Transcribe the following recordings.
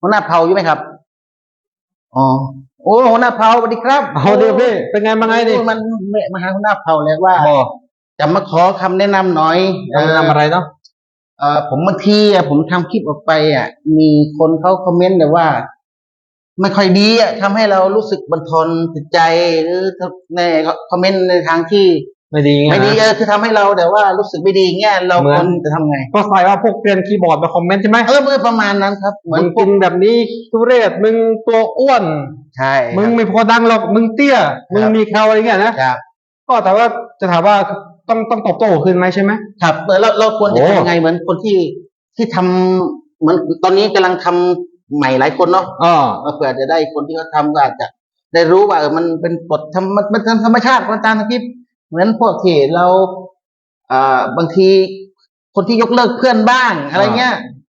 หัวหน้าเผาอยู่ไหมครับ อ๋อ โอ้หัวหน้าเผาสวัสดีครับเอาเดี๋ยวพี่เป็นไงมาไงดิโอ้มันมาหาหัวหน้าเผาเลยว่าบอกจะมาขอคำแนะนำหน่อยจะทำอะไรเนาะเออผมบางทีอะผมทำคลิปออกไป อะ มีคนเขาคอมเมนต์แต่ว่าไม่ค่อยดีอะทำให้เรารู้สึกบันทอนจิตใจหรือในคอมเมนต์ในทางที่ ไม่ดีไงไม่ดีเออคือทำให้เราแต่ว่ารู้สึกไม่ดีเงี้ยเราเหมืคอนวรจะทำไง ก็ใส่ว่าพวกเกรียนคีย์บอร์ดมาคอมเมนต์ใช่ไหมเออเมื่อประมาณนั้นครับเหมืมึอนงกินแบบนี้ทุเรศมึงตัวอ้วน ใช่ มึงไม่พอดังหรอกมึงเตี้ย มึงมีแคลอะไรเงี้ยนะครับก็แต่ว่าจะถามว่าต้องต้องตอบโต้ขึ้นไหมใช่ไหมครับเออเราเราควรจะโอ้ทำยังไงเหมือนคนที่ที่ทำเหมือนตอนนี้กำลังทำใหม่หลายคนเนาะอ๋อเออเผื่อจะได้คนที่เขาทำก็อาจจะได้รู้ว่าเออมันเป็นกฎธรรมมันมันธรรมชาติของการทำ คลิปเหมือนพวกที่เราอ่าบางทีคนที่ยกเลิกเพื่อนบ้าง อะไรเงี้ย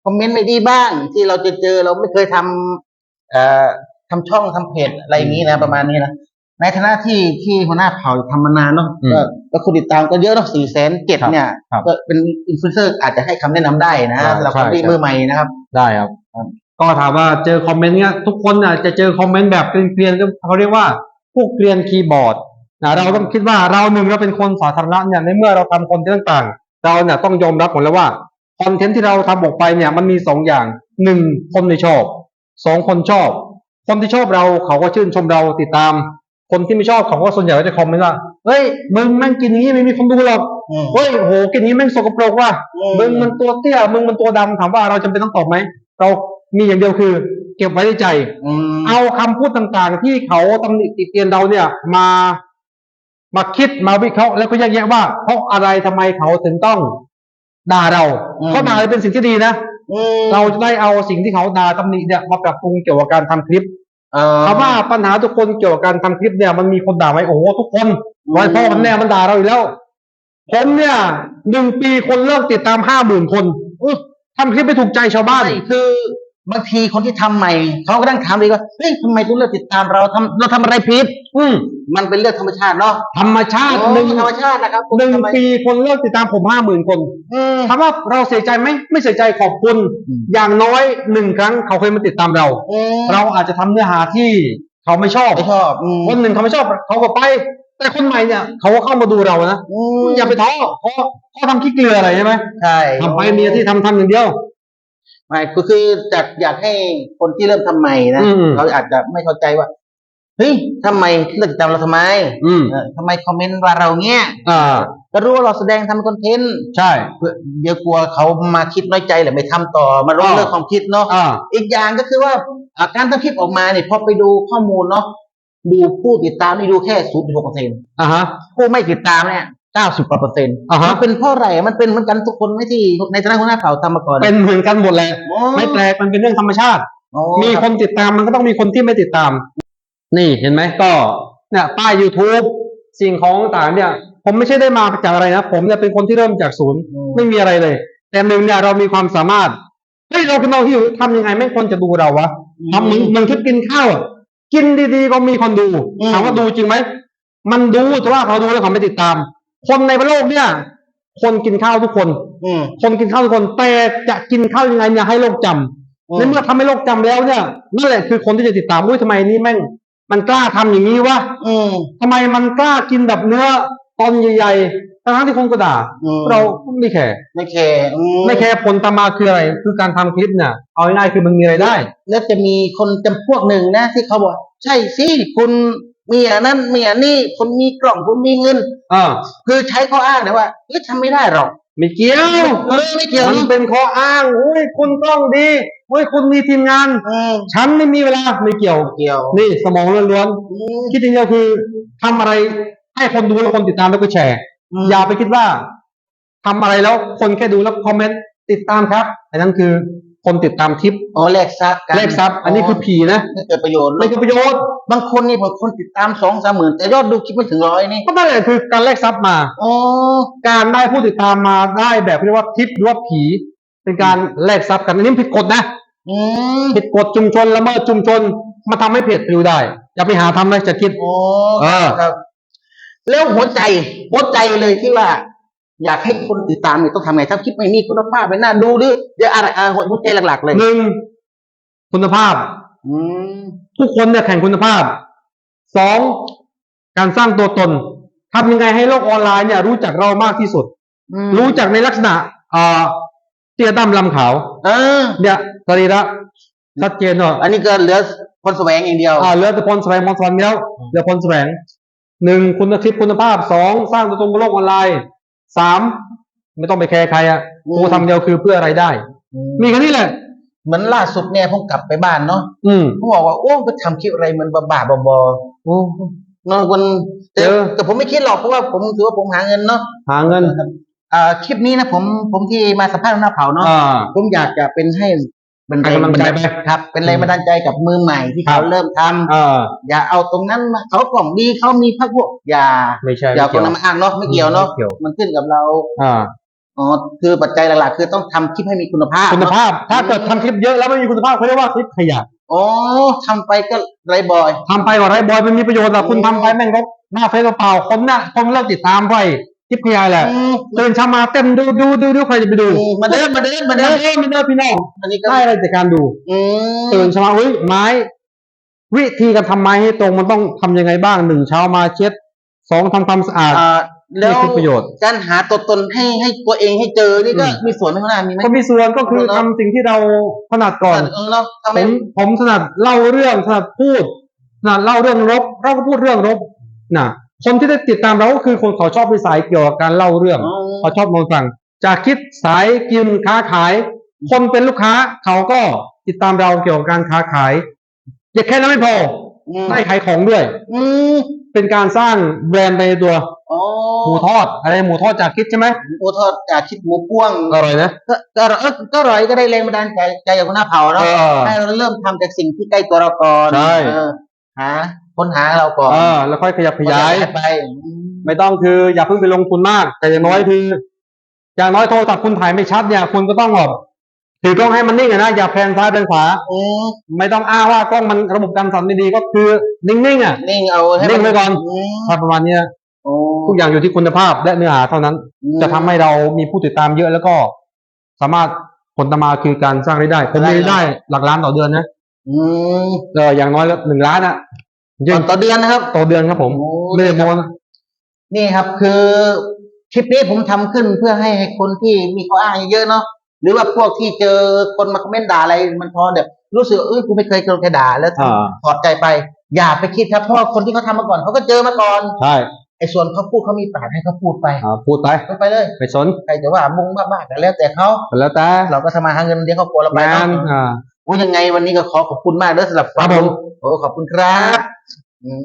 คอมเมนต์ไม่ดีบ้าง ที่เราจะเจอเราไม่เคยทำเอ่อทำช่องทำเพจอะไรอย่างนี้นะ ประมาณนี้นะในฐานะที่ที่หัวหน้าเผ่าทำมานานเนาะก็ก็คนติดตามก็เยอะเนาะสี่แสนเจ็ดเนี่ยก็เป็นอินฟลูเอนเซอร์อาจจะให้คำแนะนำได้นะเราคนที่มือใหม่นะครับ ได้ครับครับก็ถามว่าเจอคอมเมนต์เนี้ยทุกคนน่ะจะเจอคอมเมนต์แบบเกลียนๆก็เขาเรียกว่าพวกเกลียนคีย์บอร์ด นะเราต้องคิดว่าเราหนึ่งเราเป็นคนสาธารณะเนี่ยในเมื่อเราทำคอนเทนต์ต่างๆ เราเนี่ยต้องยอมรับหมดแล้วว่าคอนเทนต์ที่เราทำออกไปเนี่ยมันมีสองอย่างหนึ่งคนไม่ชอบสองคนชอบ คนที่ชอบเราเขาก็ชื่นชมเราติดตาม คนที่ไม่ชอบเขาก็ส่วนใหญ่ก็จะคอมเมนต์ว่าเฮ้ยมึงแม่งกินอย่างนี้ไม่มีคนดูหรอกอืมเฮ้ยโหกินอย่างนี้แม่งสกปรกว่ะมึงมันตัวเตี้ยมึงมันตัวดำถามว่าเราจำเป็นต้องตอบไหมเรามีอย่างเดียวคือ เก็บไว้ในใจอืมเอาคำพูดต่างๆ ที่เขาตำหนิติเตียนเราเนี่ยมา มาคิดมาวิเคราะห์แล้วก็แยกแยะว่า เพราะอะไรทำไมเขาถึงต้องด่าเราอืมเพราะด่าเป็นสิ่งที่ดีนะอืมเราจะได้เอาสิ่งที่เขาด่าตำหนิเนี่ยมาปรับปรุงเกี่ยวกับการทำคลิปเออถามว่าปัญหาทุกคนเกี่ยวกับการทำคลิปเนี่ยมันมีคนด่าไหมโอ้โหทุกคนอืมร้อยพ่อมันแน่มันด่าเราอยู่แล้วผมเนี่ยหนึ่งปีคนเลิกติดตามห้าหมื่นคนอุ๊ยทำคลิปไม่ถูกใจชาวบ้านไม่คือบางทีคนที่ทำใหม่เขาก็ตั้งถามเลยว่าเฮ้ยทำไมถึงเลือกติดตามเราทำเราทำอะไรผิดอื มมันเป็นเรื่องธรรมชาติเนาะธรรมชาติโอ้หนึ่งธรรมชาตินะครับหนึ่งทำไมปีคนเลิกติดตามผมห้าหมื่นคนอืมถามว่าเราเสียใจไหมไม่เสียใจขอบคุณอืมอย่างน้อยหนึ่งครั้งเขาเคยมาติดตามเราอืมเราอาจจะทำเนื้อหาที่เขาไม่ชอบไม่ชอบอืมคนหนึ่งเขาไม่ชอบเขาก็ไป แต่คนใหม่เนี่ยเขาก็เข้ามาดูเรานะอืมอย่าไปท้อเขาเขาทำขี้เกลืออะไรใช่ไหมใช่ทำไปมีหน้าที่ทำทำอย่างเดียวไม่คือคือจากอยากให้คนที่เริ่มทำใหม่นะอืมเขาอาจจะไม่เข้าใจว่า เฮ้ยทำไมเลือกติดตามเราทำไมอืม เออทำไมคอมเมนต์ว่าเราเงี้ยอ่า ก็รู้ว่าเราแสดงทำคอนเทนต์ใช่ เพื่อเดี๋ยวกลัวเขามาคิดน้อยใจหรือไม่ทำต่อมาล้มอ่า เลิกความคิดเนาะอ่า อีกอย่างก็คือว่าอ่าการทำคลิปออกมาเนี่ยพอไปดูข้อมูลเนาะดูผู้ติดตามนี่ดูแค่ศูนย์จุดหกเปอร์เซ็นต์อ่าฮะ ผู้ไม่ติดตามเนี่ยเก้าสิบกว่าเปอร์เซ็นต์อ่าฮะ มันเป็นเพราะอะไรมันเป็นเหมือนกันทุกคนไหม่ที่ในฐานะหัวหน้าข่าวทำมาก่อนเป็นเหมือนกันหมดแหละโอ้ไม่แปลกมันเป็นเรื่องธรรมชาติโอ้มีคนติดตามมันก็ต้องมีคนที่ไม่ติดตาม นี่เห็นไหมก็เนี่ยป้าย YouTube สิ่งของต่างเนี่ย ผมไม่ใช่ได้มาจากอะไรนะ ผมเนี่ยเป็นคนที่เริ่มจากศูนย์อืมไม่มีอะไรเลย แต่หนึ่งเนี่ยเรามีความสามารถเฮ้ยเราคุณเราหิวทำยังไงไม่คนจะดูเราวะทำเหมือนเหมือนคลิปกินข้าวอะกินดีๆก็มีคนดูอืมถามว่าดูจริงไหมมันดูแต่ว่าเขาดูแล้วเขาไม่ติดตาม คนในโลกเนี่ย คนกินข้าวทุกคนอืมคนกินข้าวทุกคนแต่จะกินข้าวยังไงเนี่ยให้โลกจำอืมในเมื่อทำให้โลกจำแล้วเนี่ยนั่นแหละคือคนที่จะติดตามอุ้ยทำไมนี่แม่ง มันกล้าทำอย่างนี้วะอืมทำไมมันกล้ากินแบบเนื้อตอนใหญ่ๆทั้งๆที่คนก็ด่าอืมเราไม่แคร์ไม่แคร์อืไม่แคร์ผลตามมาคืออะไร คือการทำคลิปเนี่ยเอาง่ายๆคือมันมีรายได้ แล้วจะมีคนจำพวกหนึ่งนะ ที่เขาบอก ใช่สิคุณมีอันนั้นมีอันนี้คุณมีกล่องคุณมีเงินอ่าคือใช้ข้ออ้างนะว่าเอ้ยทำไม่ได้หรอกไม่เกี่ยวเออไม่เกี่ยวมันเป็นข้ออ้างอุ้ยคุณกล้องดี อุ้ยคุณมีทีมงานอืมฉันไม่มีเวลาไม่เกี่ยวเกี่ยว นี่สมองล้วนอืมๆคิดจริงๆคือทำอะไรให้คนดูแล้วคนติดตามแล้วก็แชร์อืมอย่าไปคิดว่าทำอะไรแล้วคนแค่ดูแล้วคอมเมนต์ติดตามครับอันนั้นคือคนติดตามทิปอ๋อแลกซับกันแลกทรัพย์อันนี้คือผีนะไม่เกิดประโยชน์ไม่เกิดประโยชน์บางคนนี่ผมคนติดตามสองสามหมื่นแต่ยอดดูคลิปไม่ถึงร้อยนี่ก็นั่นแหละคือการแลกทรัพย์มาอ๋อการได้ผู้ติดตามมาได้แบบเรียกว่าทิปหรือว่าผี เป็นการแลกทรัพย์กันอันนี้ผิดกฎนะอืม ผิดกฎชุมชนละเมิดชุมชนมาทำให้เพจปลิวได้ อย่าไปหาทำเลยจะคิดโอ้เออครับ แล้วหัวใจหัวใจเลยที่ว่า อยากให้คนติดตามเนี่ยต้องทำไงถ้าคลิปไม่มีคุณภาพไม่น่าดูหรือเดี๋ยวอะไรอ่าหัวใจหลักๆเลยหนึ่งคุณภาพอืมทุกคนเนี่ยแข่งคุณภาพสองการสร้างตัวตนทำยังไงให้โลกออนไลน์เนี่ย รู้จักเรามากที่สุดอืมรู้จักในลักษณะอ่า เตี้ยดำลำขาวเออเนี่ยสรีระชัดเจนเนาะอันนี้ก็เหลือคนแสวงอย่างเดียวอ่าเหลือแต่พลแสวงพลสวรรค์แล้วเหลือพลแสวงหนึ่งคุณทิพย์คุณภาพสองสร้างตัวตนบนโลกออนไลน์สามไม่ต้องไปแคร์ใครอะอืมกูทำเดียวคือเพื่ออะไรได้ มีแค่นี้แหละเหมือนล่าสุดเนี่ยผมกลับไปบ้านเนาะอืมผมบอกว่าโอ้ไปทำคลิปอะไรมันบ้าๆบอโอ้ๆเนอะมันแต่เออแต่ผมไม่คิดหรอกเพราะว่าผมถือว่าผมหาเงินเนาะหาเงิน อ่าคลิปนี้นะผมผมที่มาสัมภาษณ์หน้าเผาเนาะอ่าผมอยากจะเป็นให้เป็นให้กำลังใจไป ครับ เป็นแรงบันดาลใจกับมือใหม่ที่ครัเขาบเริ่มทำอ่าอย่าเอาตรงนั้นมาเขากล่องดีเขามีพักพวกอย่าไม่ใช่อย่าเอาตไม่รงเกี่ยว นั้นมาอ้างเนาะไม่เกี่ยวเนาะไม่เกี่ยว มันขึ้นกับเราอ่าอ๋อคือปัจจัยหลักๆคือต้องทำคลิปให้มีคุณภาพคุณเนอะภาพ ถ้าเกิดทำคลิปเยอะแล้วไม่มีคุณภาพเขาเรียกว่าคลิปขยะอ๋อทำไปก็ไรบอย ทำไปก็ไร้บอยไม่มีประโยชน์แต่คุณอืมทำไปแม่งก็หน้าเฟซเปล่าๆคนน่ะคนเลิกติดตามไป คลิปขยะแหละอืมตื่นเช้ามาเต้นดูดูดูดูใครจะไปดูอืมมาเดินมาเดินมามาเดิเดินนไม่เดินพี่น้องอันนี้ก็ได้อะไรจากการดูอืมตื่นเช้ามาเฮ้ยไม้ วิธีการทำไม้ให้ตรงมันต้องทำยังไงบ้างหนึ่งเช้ามาเช็ดสองทำความสะอาดอ่าแล้วนี่คือประโยชน์ การหาตัวตนให้ให้ตัวเองให้เจอนี่ก็อืมมีส่วนไหมข้างหน้ามีไหมก็มีส่วนก็คือทำสิ่งที่เราถนัดก่อนเออเนาะทำผไมมผมถนัดเล่าเรื่องถนัดพูดถนัดเล่าเรื่องรบเราก็พูดเรื่องรบนะ คนที่ได้ติดตามเราก็คือคนเขาชอบวิสัยเกี่ยวกับการเล่าเรื่องอ๋อเขาชอบนอนฟังจากคิดสายกินค้าขาย คนเป็นลูกค้าเขาก็ติดตามเราเกี่ยวกับการค้าขายอย่าแค่นั้นไม่พออืมได้ขายของด้วย อืมเป็นการสร้างแบรนด์ไปในตัวอ๋อหมูทอด อะไรหมูทอดจากคิดใช่ไหมหมูทอดจากคิดหมูพ่วงอร่อยนะก็ก็เออก็อร่อยก็ได้แรงบันดาลใจใจจากหัวหน้าเผ่าเนาะเออให้เราเริ่มทำจากสิ่งที่ใกล้ตัวเราก่อนใช่เออหา ค้นหาเราก่อนเออแล้วค่อยขยับขยายไป ไม่ต้องคืออย่าเพิ่งไปลงทุนมาก แต่อย่างน้อยคือ อย่างน้อยโทรศัพท์คุณถ่ายไม่ชัดเนี่ยคุณก็ต้องแบบถือกล้องให้มันนิ่งอะนะอย่าแพนซ้ายแพนขวาอืมไม่ต้องอ้างว่ากล้องมันระบบการสั่นดีๆก็คือนิ่งๆอะนิ่งเอาให้นิ่งไว้ก่อนมถ้าประมาณเนี้ยโอ้ทุกอย่างอยู่ที่คุณภาพและเนื้อหาเท่านั้น จะทำให้เรามีผู้ติดตามเยอะแล้วก็ สามารถผลตามมาคือการสร้างรายได้ผมมีรายได้หลักล้านต่อเดือนนะอืมเอออย่างน้อยก็หนึ่งล้านอะยิ่ง ต่อเดือนนะครับ ต่อเดือนครับผมโอ้ไม่ได้โมนะนี่ครับ คือคลิปนี้ผมทำขึ้นเพื่อให้คนที่มีข้ออ้างเยอะๆเนาะหรือว่าพวกที่เจอคนมาคอมเมนต์ด่าอะไรมันพอแบบรู้สึกเอ้ยกูไม่เคยโดนใครด่าแล้วอ่าถอดใจไป อย่าไปคิดครับเพราะว่าคนที่เขาทำมาก่อนเขาก็เจอมาก่อนใช่ไอ้ส่วนเขาพูดเขามีปากให้เขาพูดไปอ่าพูดไปก็ไปเลยไปสนใครจะว่ามุงมากๆกันแล้วแต่เขาแล้วแต่เราก็ทำมาหาเงินเลี้ยงครอบครัวเราไปงานเนาะอ่าโอ้ยังไงวันนี้ก็ขอขอบคุณมากเด้อสำหรับครับผมโอ้ขอบคุณครับ อืม